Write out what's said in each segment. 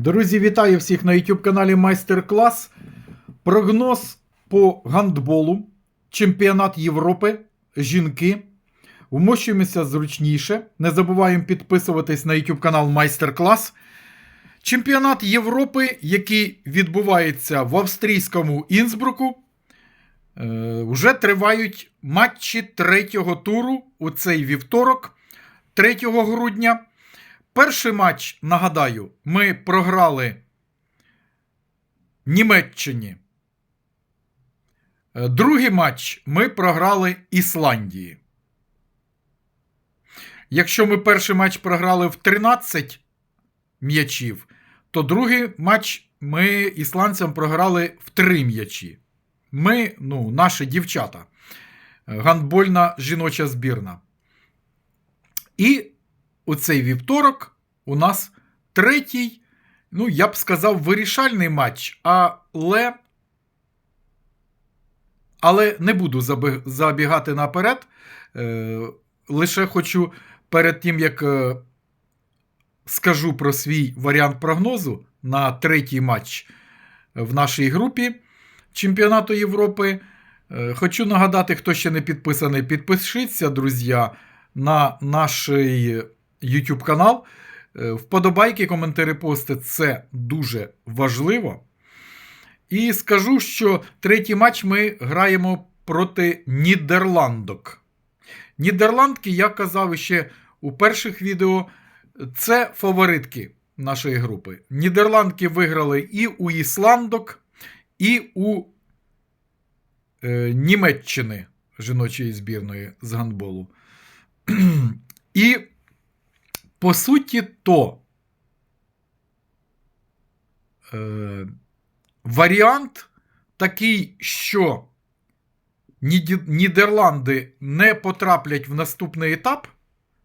Друзі, вітаю всіх на YouTube каналі Майстер Клас. Прогноз по гандболу, Чемпіонат Європи, жінки. Вмощуємося зручніше. Не забуваємо підписуватись на YouTube канал Майстер Клас. Чемпіонат Європи, який відбувається в австрійському Інсбруку. Е, вже тривають матчі третього туру у цей вівторок, 3 грудня. Перший матч, нагадаю, ми програли Німеччині. Е, Другий матч ми програли Ісландії. Якщо ми перший матч програли в 13 м'ячів, то другий матч ми ісландцям програли в 3 м'ячі. Ми, ну, наші дівчата, е, гандбольна жіноча збірна. І у цей вівторок у нас третій, ну, я б сказав, вирішальний матч, але, але не буду забігати наперед. Е, лише хочу перед тим, як е, скажу про свій варіант прогнозу на третій матч в нашій групі Чемпіонату Європи. Е, Хочу нагадати, хто ще не підписаний, підпишіться, друзі, на наш YouTube канал. Е, Вподобайки, коментарі, пости це дуже важливо. І скажу, що третій матч ми граємо проти Нідерландок. Нідерландки, я казав ще у перших відео, це фаворитки нашої групи. Нідерландки виграли і у Ісландок, і у е, Німеччини жіночої збірної з гандболу. І по суті, то е, варіант такий, що Нідерланди не потраплять в наступний етап,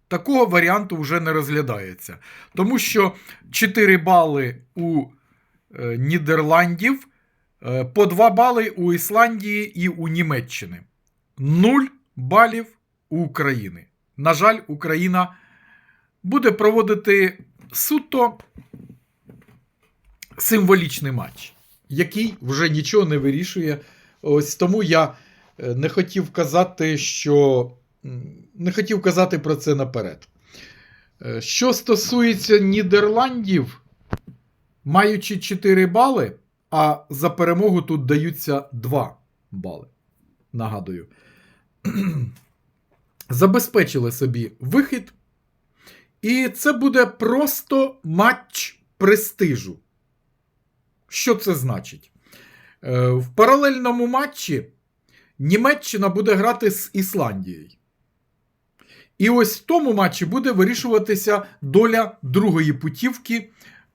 такого варіанту вже не розглядається. Тому що 4 бали у е, Нідерландів, е, по 2 бали у Ісландії і у Німеччини. 0 балів у України. На жаль, Україна буде проводити суто символічний матч, який вже нічого не вирішує. Ось тому я е, не хотів казати, що не хотів казати про це наперед. Е, Що стосується Нідерландів, маючи 4 бали, а за перемогу тут даються 2 бали. Нагадую. Забезпечили собі вихід. І це буде просто матч престижу. Що це значить? Е, В паралельному матчі Німеччина буде грати з Ісландією. І ось в тому матчі буде вирішуватися доля другої путівки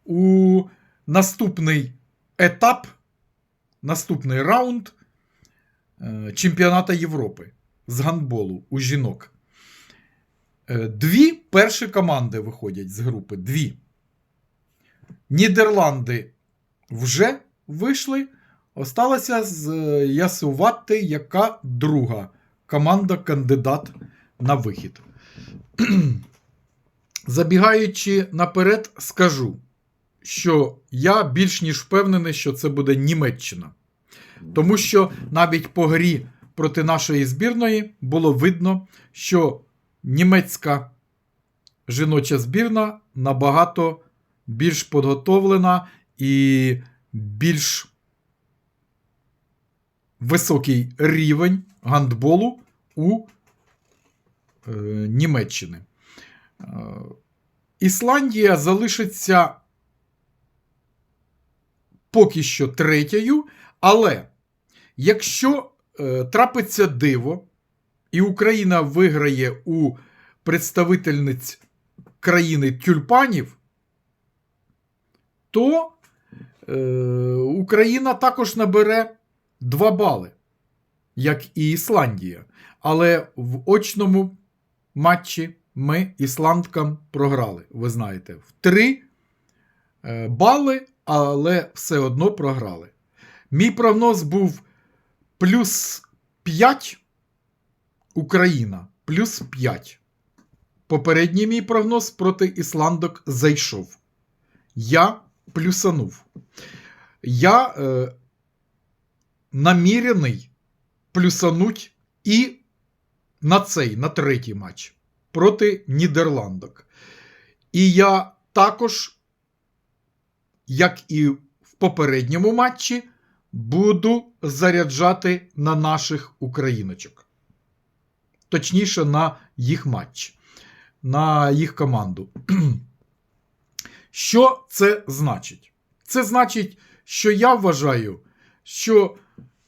у наступний етап, наступний раунд е, чемпіоната Європи з гандболу у жінок. Е, Дві перші команди виходять з групи. Дві. Нідерланди вже вийшли. Осталося з'ясувати, яка друга команда кандидат на вихід. Забігаючи наперед, скажу, що я більш ніж впевнений, що це буде Німеччина. Тому що навіть по грі проти нашої збірної було видно, що німецька жіноча збірна набагато більш підготовлена і більш високий рівень гандболу у е, Німеччини. Е, Ісландія залишиться поки що третьою, але якщо е, трапиться диво, і Україна виграє у представительниць країни тюльпанів, то е, Україна також набере 2 бали, як і Ісландія. Але в очному матчі ми ісландкам програли. Ви знаєте, в 3 е, бали, але все одно програли. Мій прогноз був плюс 5 Україна, плюс 5. Попередній мій прогноз проти ісландок зайшов. Я плюсанув. Я е, намірений плюсануть і на цей, на третій матч проти Нідерландок. І я також, як і в попередньому матчі, буду заряджати на наших україночок. Точніше, на їх матч, на їх команду. Що це значить? Це значить, що я вважаю, що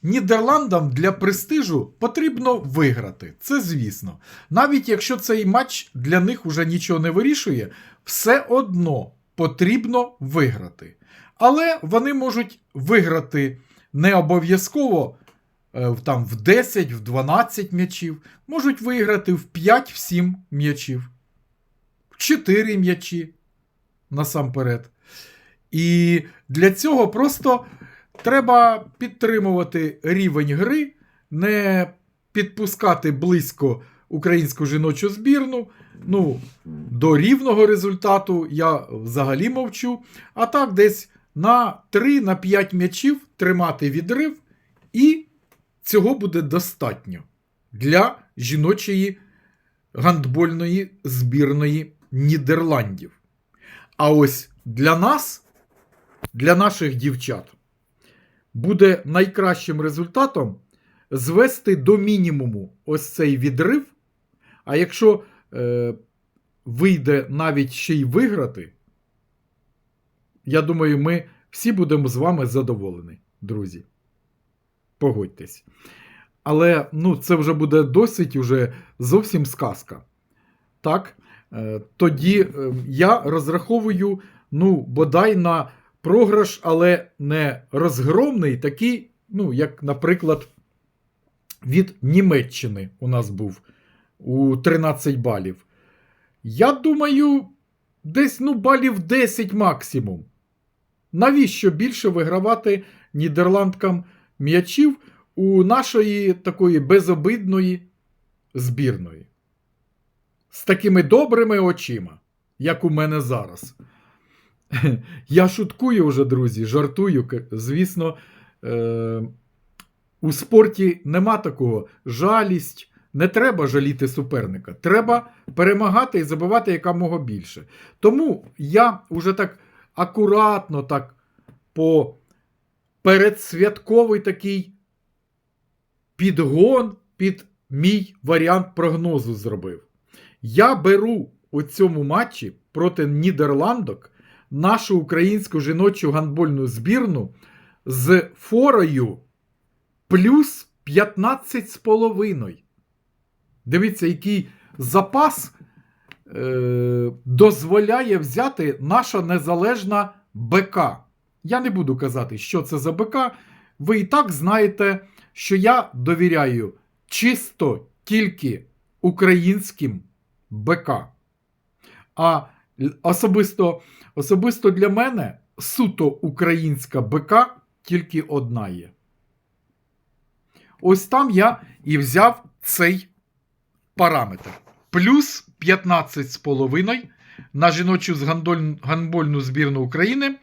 Нідерландам для престижу потрібно виграти. Це звісно. Навіть якщо цей матч для них уже нічого не вирішує, все одно потрібно виграти. Але вони можуть виграти не обов'язково там, в 10, в 12 м'ячів, можуть виграти в 5, в 7 м'ячів, в 4 м'ячі насамперед. І для цього просто треба підтримувати рівень гри, не підпускати близько українську жіночу збірну. Ну, до рівного результату я взагалі мовчу. А так, десь на 3-5 м'ячів тримати відрив, і цього буде достатньо для жіночої гандбольної збірної Нідерландів. А ось для нас, для наших дівчат, буде найкращим результатом звести до мінімуму ось цей відрив. А якщо е, вийде навіть ще й виграти, я думаю, ми всі будемо з вами задоволені, друзі. Погодьтесь. Але ну, це вже буде досить уже зовсім сказка. Так? Е, Тоді е, я розраховую, ну, бодай на програш, але не розгромний, такий, ну, як, наприклад, від Німеччини у нас був у 13 балів. Я думаю, десь ну, балів 10 максимум. Навіщо більше вигравати нідерландкам м'ячів у нашої такої безобидної збірної? З такими добрими очима, як у мене зараз. Я шуткую вже, друзі, жартую. Звісно, е- у спорті нема такого жалість. Не треба жаліти суперника. Треба перемагати і забивати якомога більше. Тому я вже так акуратно, так по передсвятковий такий підгон під мій варіант прогнозу зробив. Я беру у цьому матчі проти Нідерландок нашу українську жіночу гандбольну збірну з форою плюс 15,5. Дивіться, який запас е, дозволяє взяти наша незалежна БК. Я не буду казати, що це за БК. Ви і так знаєте, що я довіряю чисто тільки українським БК. А особисто, особисто для мене суто українська БК тільки одна є. Ось там я і взяв цей параметр. Плюс 15,5 на жіночу гандбольну збірну України.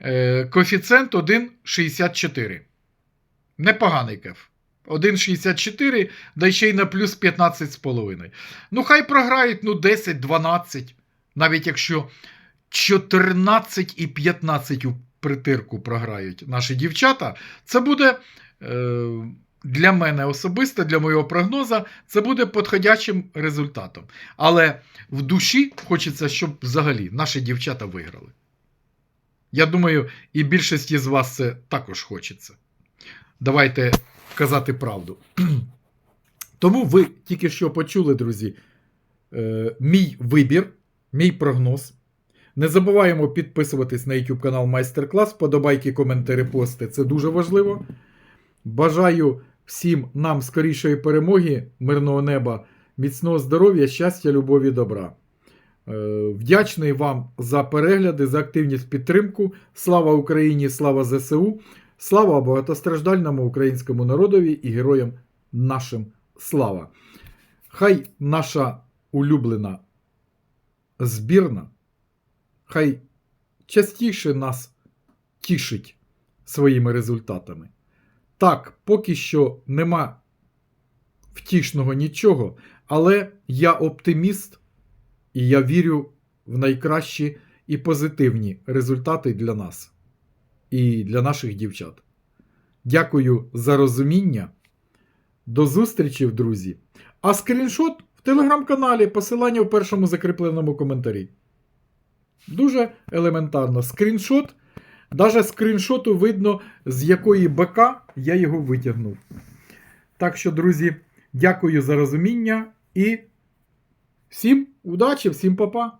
Е, коефіцієнт 1,64. Непоганий кеф. 1,64, да ще й на плюс 15,5. Ну, хай програють ну, 10-12, навіть якщо 14 і 15 у притирку програють наші дівчата, це буде е, для мене особисто, для моєго прогноза, це буде підходящим результатом. Але в душі хочеться, щоб взагалі наші дівчата виграли. Я думаю, і більшості з вас це також хочеться. Давайте казати правду. Тому ви тільки що почули, друзі, е, мій вибір, мій прогноз. Не забуваємо підписуватись на YouTube канал Майстер-клас, подобайки, коментарі, пости. Це дуже важливо. Бажаю всім нам скорішої перемоги, мирного неба, міцного здоров'я, щастя, любові, добра. Е, Вдячний вам за перегляди, за активність підтримку. Слава Україні, слава ЗСУ, слава багатостраждальному українському народові і героям нашим слава. Хай наша улюблена збірна, хай частіше нас тішить своїми результатами. Так, поки що нема втішного нічого, але я оптиміст і я вірю в найкращі і позитивні результати для нас і для наших дівчат. Дякую за розуміння. До зустрічі, друзі. А скріншот в телеграм-каналі, посилання в першому закріпленому коментарі. Дуже елементарно. Скріншот. Даже скріншоту видно, з якої БК я його витягнув. Так що, друзі, дякую за розуміння і всім удачі, всім па-па!